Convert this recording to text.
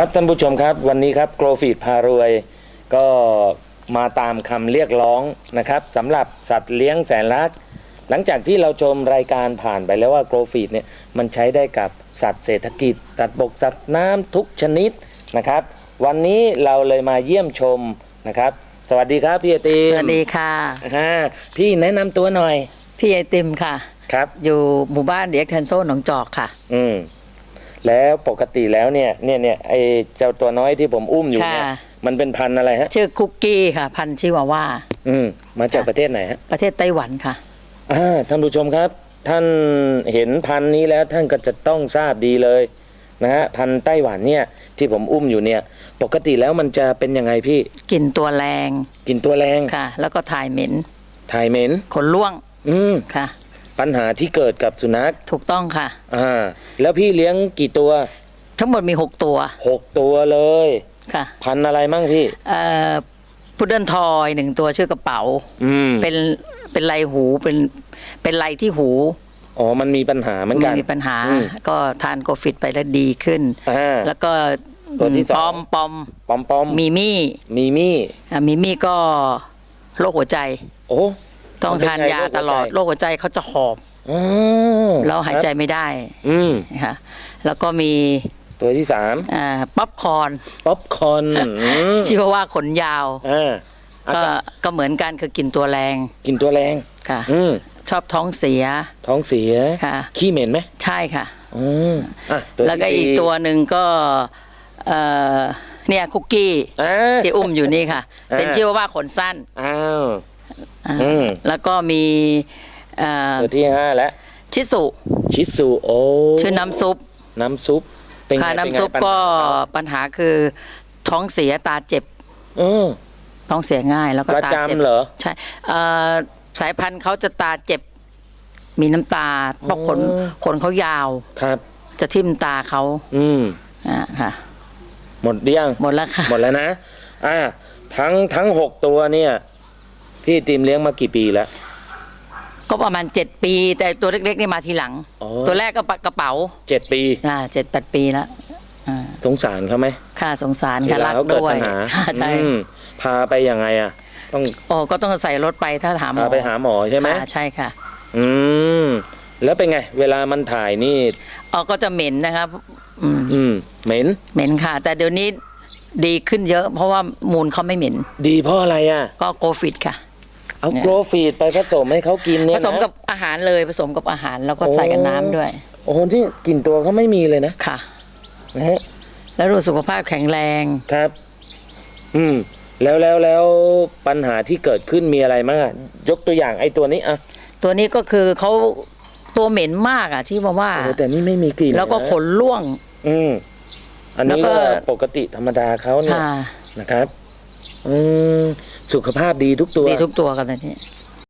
ครับท่านผู้ชมครับวันนี้ครับโกลฟีดพารวย ก็มาตามคำเรียกร้องนะครับสำหรับสัตว์เลี้ยงแสนรัก หลังจากที่เราชมรายการผ่านไปแล้วว่าโกลฟีดเนี่ยมันใช้ได้กับสัตว์เศรษฐกิจ สัตว์บกสัตว์น้ำทุกชนิดนะครับ วันนี้เราเลยมาเยี่ยมชมนะครับ สวัสดีครับพี่ไอติมสวัสดีค่ะอ่าพี่แนะนำตัวหน่อย พี่ไอติมค่ะ ครับ อยู่หมู่บ้านเดียกเทนโซหนองจอกค่ะ อืม แล้วปกติแล้วเนี่ยเนี่ยเนี่ยไอเจ้าตัวน้อยที่ผมอุ้มอยู่เนี่ยค่ะ มันเป็นพันธุ์อะไรฮะ ชื่อคุกกี้ค่ะ พันธุ์ชิวาว่า อืมมาจากค่ะประเทศไหนฮะประเทศไต้หวันค่ะ อ่าท่านผู้ชมครับ ท่านเห็นพันธุ์นี้แล้วท่านก็จะต้องทราบดีเลยนะฮะพันธุ์ไต้หวันเนี่ยที่ผมอุ้มอยู่เนี่ย ปกติแล้วมันจะเป็นยังไงพี่กลิ่นตัวแรงกินตัวแรงค่ะ แล้วก็ถ่ายเหม็นถ่ายเหม็นขนร่วงอืม ค่ะ ปัญหาที่เกิดกับสุนัขถูกต้องค่ะ อ่าแล้วพี่เลี้ยงกี่ตัวทั้งหมดมี 6 ตัวหกตัวเลย ค่ะพันธุ์อะไรมั่งพี่ เอ่อพุดเดิลทอยหนึ่งตัวชื่อกระเป๋า อืมเป็นเป็นไรหูเป็นเป็นไรที่หูอ๋อมันมีปัญหาเหมือนกันมีปัญหา อืม ก็ทานโกฟิตไปแล้วดีขึ้น อ่า แล้วก็ตัวที่สองปอมปอมปอมปอมมีมี่มีมี่อะมีมี่ก็โรคหัวใจ โอ้ ต้องมันเป็นทานไงยาโรคหัวใจตลอดโรคหัวใจเขาจะหอบอ๋อแล้วหายใจครับไม่ได้อืมนะคะแล้วก็มีตัวที่สามอ่าป๊อปคอร์นป๊อปคอร์นอืมชื่อว่าขนยาวอ่าอาก็กาศก็เหมือนกันคือกินตัวแรง กินตัวแรงค่ะอืมชอบท้องเสีย ท้องเสียค่ะขี้เหม็นไหมใช่ค่ะอืมอะตัวแล้วก็ที่อีกสี่ตัวหนึ่งก็เอ่อเนี่ยคุกกี้อ่าที่อุ้มอยู่นี่ค่ะอ่าเป็นชื่อว่าขนสั้นอ้าว อ่าอืมแล้วก็มีเอ่อตัวที่ห้าแล้วชิสุชิสุโอชื่อน้ำซุป น้ำซุปเป็นไงค่ะเป็นไงน้ำซุปปัญหาก็เขาปัญหาคือท้องเสียตาเจ็บ เออ ท้องเสียง่ายแล้วก็ประตาเจ็บจำเหรอ ใช่เอ่อสายพันธุ์เขาจะตาเจ็บ มีน้ำตาเพราะขนอ๋อขนเขายาว ครับ จะทิ่มตาเขาอืม อ่าค่ะ หมดเรียงหมดแล้วค่ะ หมดแล้วนะ อ่า ทั้งทั้งหกตัวเนี่ย พี่ติมเลี้ยงมากี่ปีแล้ว ก็ประมาณเจ็ดปี แต่ตัวเล็กๆนี่มาทีหลัง อ๋อ ตัวแรกก็ปะกระเป๋าเจ็ดปีอ่าเจ็ดแปดปีแล้วอ่าสงสารเขาไหมค่ะสงสารเวค่ะลารักเขาเกิดด้วยปัญหาค่ะใช่อืมพาไปยังไงอะ ต้องโอ้ก็ต้องใส่รถไปถ้าถามหมพาอไปหาหมอใช่ไหมค่ะใช่ค่ะอืมแล้วเป็นไง เวลามันถ่ายนี่ อ๋อก็จะเหม็นนะครับอืมอืม เหม็น เหม็นค่ะ แต่เดี๋ยวนี้ดีขึ้นเยอะ เพราะว่ามูลเขาไม่เหม็น ดีเพราะอะไรอะ ก็โกฟิตค่ะ เอาเนี่ยโกรฟีดไปผสมให้เขากินเนี่ผยนะสมกับอาหารเลยผสมกับอาหารแล้วก็ใส่กับน้ำด้วยโอ้โหที่กลิ่นตัวเขาไม่มีเลยนะค่ะ นะฮะแล้วดูสุขภาพแข็งแรง ครับ อืม แล้วแล้วแล้วปัญหาที่เกิดขึ้นมีอะไรบ้างอะยกตัวอย่างไอ้ตัวนี้อะตัวนี้ก็คือเขาตัวเหม็นมากอะที่มาว่า โอ้โหแต่นี่ไม่มีกลิ่นแล้วก็นะขนร่วง อืม อันนี้แล้วก็ก็ ปกติธรรมดาเขาเนี่ยค่ะ นะครับ อืมสุขภาพดีทุกตัว ดีทุกตัวกันตอนนี้